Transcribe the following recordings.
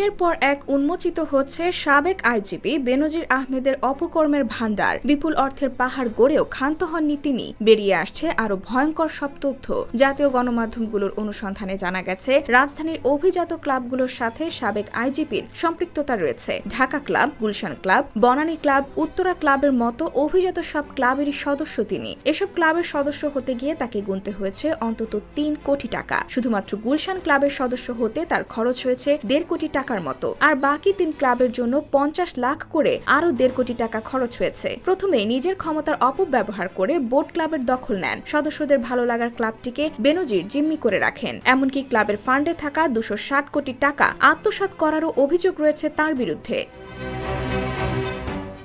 একের পর এক উন্মোচিত হচ্ছে সাবেক আইজিপি বেনজির আহমেদের অপকর্মের ভান্ডার বিপুল অর্থের পাহাড় গড়েও ক্ষান্ত হননি তিনি। বেরিয়ে আসছে আরও ভয়ঙ্কর সব তথ্য। জাতীয় গণমাধ্যমগুলোর অনুসন্ধানে জানা গেছে, রাজধানীর অভিজাত ক্লাবগুলোর সাথে সাবেক আইজিপির সম্পৃক্ততা রয়েছে। Dhaka club, Gulshan club, Banani club, Uttara ক্লাবের মতো অভিজাত সব ক্লাবেরই সদস্য তিনি। এসব ক্লাবের সদস্য হতে গিয়ে তাকে গুনতে হয়েছে অন্তত তিন কোটি টাকা। শুধুমাত্র গুলশান ক্লাবের সদস্য হতে তার খরচ হয়েছে দেড় কোটি টাকার মতো। আর বাকি তিন ক্লাবের জন্য পঞ্চাশ লাখ করে আরও দেড় কোটি টাকা খরচ হয়েছে। প্রথমে নিজের ক্ষমতার অপব্যবহার করে বোর্ড ক্লাবের দখল নেন। সদস্যদের ভালো লাগার ক্লাবটিকে বেনজির জিম্মি করে রাখেন। এমনকি ক্লাবের ফান্ডে থাকা দুশো কোটি টাকা আত্মসাত করারও অভিযোগ রয়েছে তার বিরুদ্ধে।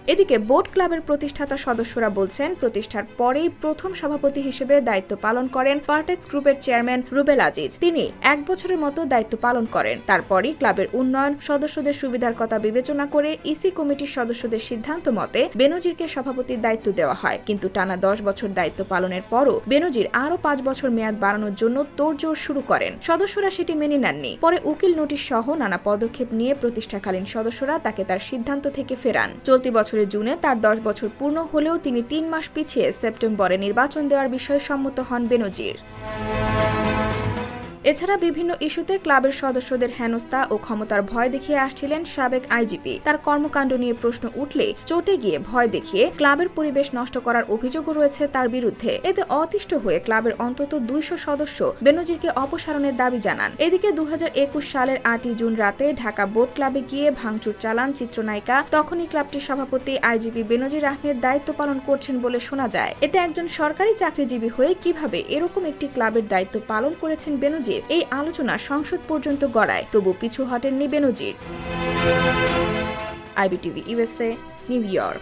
এদিকে বোট ক্লাবের প্রতিষ্ঠাতা সদস্যরা বলছেন, প্রতিষ্ঠার পরেই প্রথম সভাপতি হিসেবে দায়িত্ব পালন করেন পার্টেক্স গ্রুপের চেয়ারম্যান রুবেল আজিজ। তিনি এক বছরের মতো দায়িত্ব পালন করেন। তারপরই ক্লাবের উন্নয়ন, সদস্যদের সুবিধার কথা বিবেচনা করে ইসি কমিটির সদস্যদের সিদ্ধান্ত মতে বেনজিরকে সভাপতির দায়িত্ব দেওয়া হয়। কিন্তু টানা দশ বছর দায়িত্ব পালনের পরও বেনজির আরও পাঁচ বছর মেয়াদ বাড়ানোর জন্য তোড়জোড় শুরু করেন। সদস্যরা সেটি মেনে নেননি। পরে উকিল নোটিশ সহ নানা পদক্ষেপ নিয়ে প্রতিষ্ঠাকালীন সদস্যরা তাকে তার সিদ্ধান্ত থেকে ফেরান। চলতি বছরের জুনে তার দশ বছর পূর্ণ হলেও তিনি তিন মাস পিছিয়ে সেপ্টেম্বরে নির্বাচন দেওয়ার বিষয়ে সম্মত হন বেনজির। এছাড়া বিভিন্ন ইস্যুতে ক্লাবের সদস্যদের হেনস্থা ও ক্ষমতার ভয় দেখিয়ে আসছিলেন সাবেক আইজিপি। তার কর্মকাণ্ড নিয়ে প্রশ্ন উঠলে চটে গিয়ে ভয় দেখিয়ে ক্লাবের পরিবেশ নষ্ট করার অভিযোগও রয়েছে তার বিরুদ্ধে। এতে অতিষ্ঠ হয়ে ক্লাবের অন্তত দুইশো সদস্য বেনজিরকে অপসারণের দাবি জানান। এদিকে দু হাজার একুশ সালের আটই জুন রাতে ঢাকা বোট ক্লাবে গিয়ে ভাঙচুর চালান চিত্রনায়িকা। তখনই ক্লাবটির সভাপতি আইজিপি বেনজির আহমেদ দায়িত্ব পালন করছেন বলে শোনা যায়। এতে একজন সরকারি চাকরিজীবী হয়ে কীভাবে এরকম একটি ক্লাবের দায়িত্ব পালন করেছেন বেনজির? এই আলোচনা সংসদ পর্যন্ত গড়ায়। তবু পিছু হটেননি Benazir. IBTV USA New York.